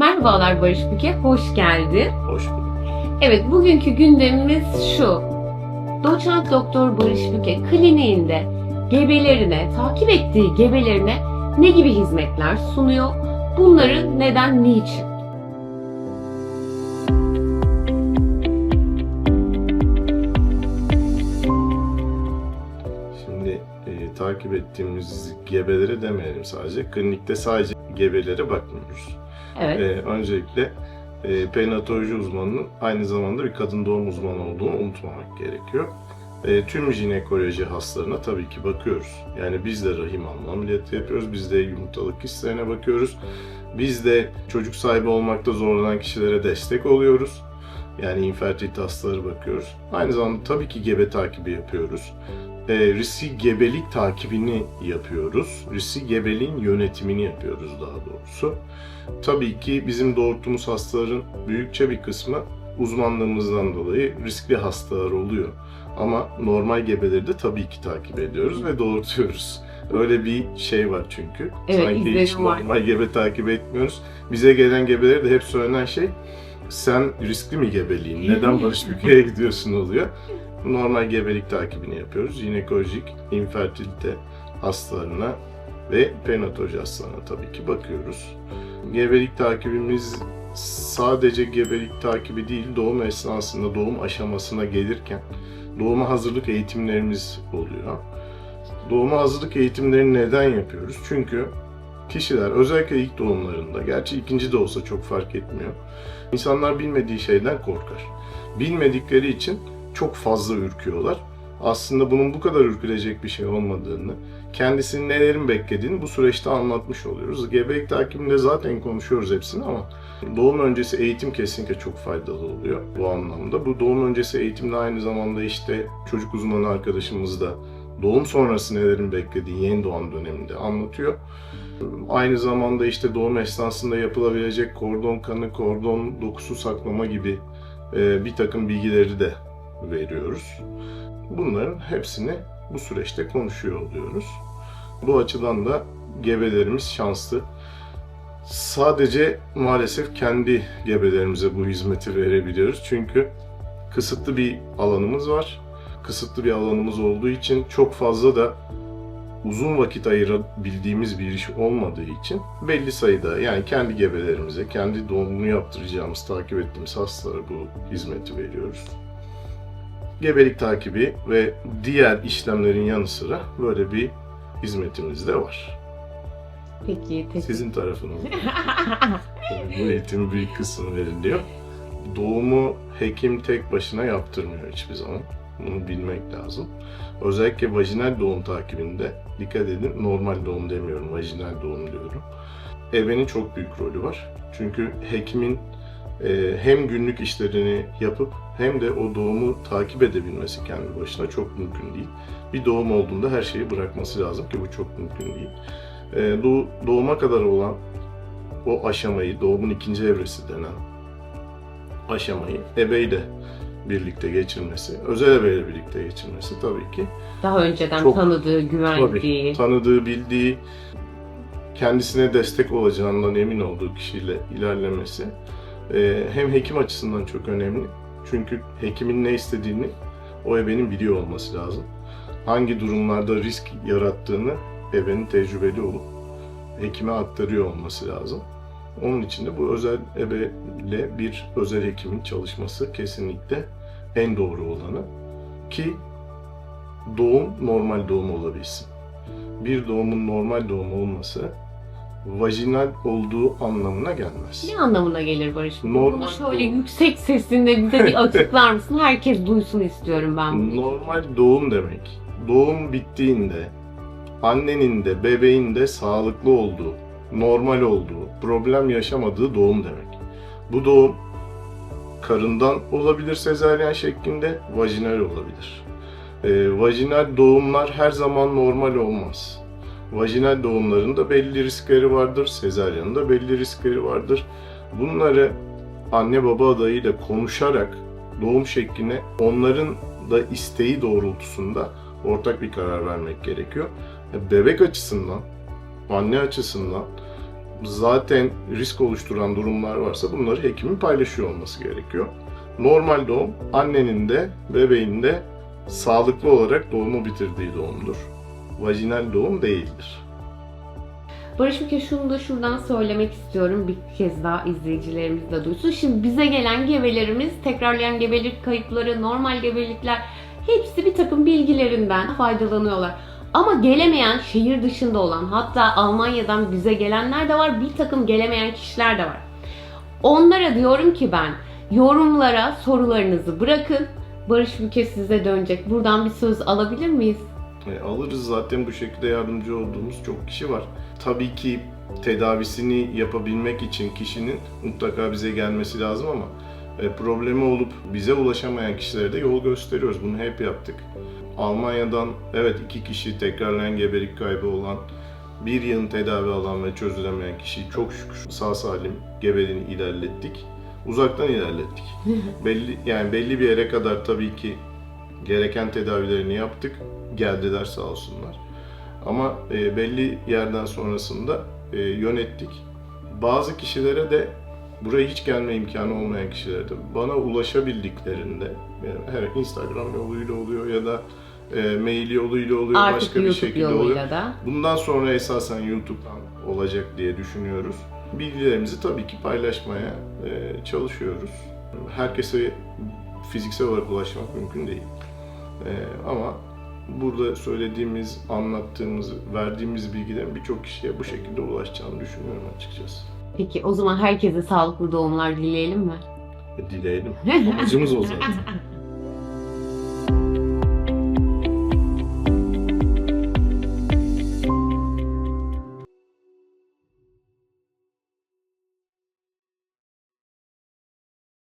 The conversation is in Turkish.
Merhabalar Barış Büke, hoş geldin. Hoş bulduk. Evet, bugünkü gündemimiz şu. Doçent Doktor Barış Büke kliniğinde gebelerine, takip ettiği gebelerine ne gibi hizmetler sunuyor? Bunları neden, niçin? Şimdi e, takip ettiğimiz gebelere demeyelim sadece. Klinikte sadece gebelere bakmıyoruz. Evet, E, öncelikle e, perinatoloji uzmanının aynı zamanda bir kadın doğum uzmanı olduğunu unutmamak gerekiyor. E, tüm jinekoloji hastalarına tabii ki bakıyoruz. Yani biz de rahim alma ameliyatı yapıyoruz. Biz de yumurtalık kistlerine bakıyoruz. Biz de çocuk sahibi olmakta zorlanan kişilere destek oluyoruz. Yani infertilite hastaları bakıyoruz. Aynı zamanda tabii ki gebe takibi yapıyoruz. E, riskli gebelik takibini yapıyoruz. Riskli gebeliğin yönetimini yapıyoruz daha doğrusu. Tabii ki bizim doğurttuğumuz hastaların büyükçe bir kısmı uzmanlığımızdan dolayı riskli hastalar oluyor. Ama normal gebeleri de tabii ki takip ediyoruz ve doğurtuyoruz. Öyle bir şey var çünkü. Evet, Sanki hiç izlenim var. normal gebe takip etmiyoruz. Bize gelen gebeleri de hep söylenen şey sen riskli mi gebeliğin? Neden Barış Büke'ye gidiyorsun oluyor. Normal gebelik takibini yapıyoruz. Jinekolojik, infertilite hastalarına ve perinatoloji hastalarına tabii ki bakıyoruz. Gebelik takibimiz sadece gebelik takibi değil, doğum esnasında, doğum aşamasına gelirken doğuma hazırlık eğitimlerimiz oluyor. Doğuma hazırlık eğitimlerini neden yapıyoruz? Çünkü kişiler özellikle ilk doğumlarında, gerçi ikinci de olsa çok fark etmiyor. İnsanlar bilmediği şeyden korkar. Bilmedikleri için çok fazla ürküyorlar. Aslında bunun bu kadar ürkülecek bir şey olmadığını, kendisinin nelerin beklediğini bu süreçte anlatmış oluyoruz. Gebelik takibinde zaten konuşuyoruz hepsini ama doğum öncesi eğitim kesinlikle çok faydalı oluyor bu anlamda. Bu doğum öncesi eğitimde aynı zamanda işte çocuk uzmanı arkadaşımız da doğum sonrası nelerin beklediği yeni doğan döneminde anlatıyor. Aynı zamanda işte doğum esnasında yapılabilecek kordon kanı, kordon dokusu saklama gibi e, bir takım bilgileri de veriyoruz. Bunların hepsini bu süreçte konuşuyor oluyoruz. Bu açıdan da gebelerimiz şanslı. Sadece maalesef kendi gebelerimize bu hizmeti verebiliyoruz. Çünkü kısıtlı bir alanımız var. Kısıtlı bir alanımız olduğu için çok fazla da uzun vakit ayırabildiğimiz bir iş olmadığı için belli sayıda yani kendi gebelerimize, kendi doğumunu yaptıracağımız, takip ettiğimiz hastalara bu hizmeti veriyoruz. Gebelik takibi ve diğer işlemlerin yanı sıra böyle bir hizmetimiz de var. peki, teşekkür Sizin tarafınızda bu eğitimin büyük kısmı veriliyor. Doğumu hekim tek başına yaptırmıyor hiçbir zaman. Bunu bilmek lazım. Özellikle vajinal doğum takibinde dikkat edin normal doğum demiyorum, vajinal doğum diyorum. Ebenin çok büyük rolü var. Çünkü hekimin hem günlük işlerini yapıp hem de o doğumu takip edebilmesi kendi başına çok mümkün değil. Bir doğum olduğunda her şeyi bırakması lazım ki bu çok mümkün değil. E, doğ- doğuma kadar olan o aşamayı, doğumun ikinci evresi denen aşamayı ebeyle birlikte geçirmesi, özel ebeyle birlikte geçirmesi tabii ki Daha önceden Çok- tanıdığı, güvendiği. tanıdığı, bildiği, kendisine destek olacağından emin olduğu kişiyle ilerlemesi e, hem hekim açısından çok önemli. Çünkü hekimin ne istediğini o ebenin biliyor olması lazım. Hangi durumlarda risk yarattığını ebenin tecrübeli olup hekime aktarıyor olması lazım. Onun için de bu özel ebeyle bir özel hekimin çalışması kesinlikle en doğru olanı ki doğum normal doğum olabilsin. Bir doğumun normal doğum olması vajinal olduğu anlamına gelmez. Ne anlamına gelir Barış? Normal Bunu şöyle doğum. yüksek sesinde bize bir açıklar mısın? Herkes duysun istiyorum ben bunu. Normal doğum demek. Doğum bittiğinde annenin de bebeğin de sağlıklı olduğu, normal olduğu, problem yaşamadığı doğum demek. Bu doğum karından olabilir sezaryen şeklinde, vajinal olabilir. Ee, vajinal doğumlar her zaman normal olmaz. Vajinal doğumların da belli riskleri vardır, sezaryenin de belli riskleri vardır. Bunları anne baba adayıyla konuşarak doğum şekline onların da isteği doğrultusunda ortak bir karar vermek gerekiyor. Bebek açısından, anne açısından zaten risk oluşturan durumlar varsa bunları hekimin paylaşıyor olması gerekiyor. Normal doğum annenin de bebeğin de sağlıklı olarak doğumu bitirdiği doğumdur. Vajinal doğum değildir. Barış Müke şunu da şuradan söylemek istiyorum bir kez daha izleyicilerimiz de duysun. Şimdi bize gelen gebelerimiz tekrarlayan gebelik kayıpları, normal gebelikler hepsi bir takım bilgilerinden faydalanıyorlar. Ama gelemeyen şehir dışında olan hatta Almanya'dan bize gelenler de var bir takım gelemeyen kişiler de var. Onlara diyorum ki ben yorumlara sorularınızı bırakın. Barış Müke size dönecek. Buradan bir söz alabilir miyiz? E, alırız zaten bu şekilde yardımcı olduğumuz çok kişi var. Tabii ki tedavisini yapabilmek için kişinin mutlaka bize gelmesi lazım ama e, problemi olup bize ulaşamayan kişilere de yol gösteriyoruz. Bunu hep yaptık. Almanya'dan evet iki kişi tekrarlayan gebelik kaybı olan, bir yılın tedavi alan ve çözülemeyen kişiyi çok şükür sağ salim gebeliğini ilerlettik. Uzaktan ilerlettik. belli yani belli bir yere kadar tabii ki gereken tedavilerini yaptık. Geldiler sağ olsunlar. Ama e, belli yerden sonrasında e, yönettik. Bazı kişilere de buraya hiç gelme imkanı olmayan kişilere de bana ulaşabildiklerinde yani her Instagram yoluyla oluyor ya da e, mail yoluyla oluyor Artık başka bir YouTube şekilde yoluyla oluyor. da. Bundan sonra esasen YouTube'dan olacak diye düşünüyoruz. Bilgilerimizi tabii ki paylaşmaya e, çalışıyoruz. Herkese fiziksel olarak ulaşmak mümkün değil. E, ama burada söylediğimiz, anlattığımız, verdiğimiz bilgilerin birçok kişiye bu şekilde ulaşacağını düşünüyorum açıkçası. Peki o zaman herkese sağlıklı doğumlar dileyelim mi? E, Dileyelim. Amacımız o zaten.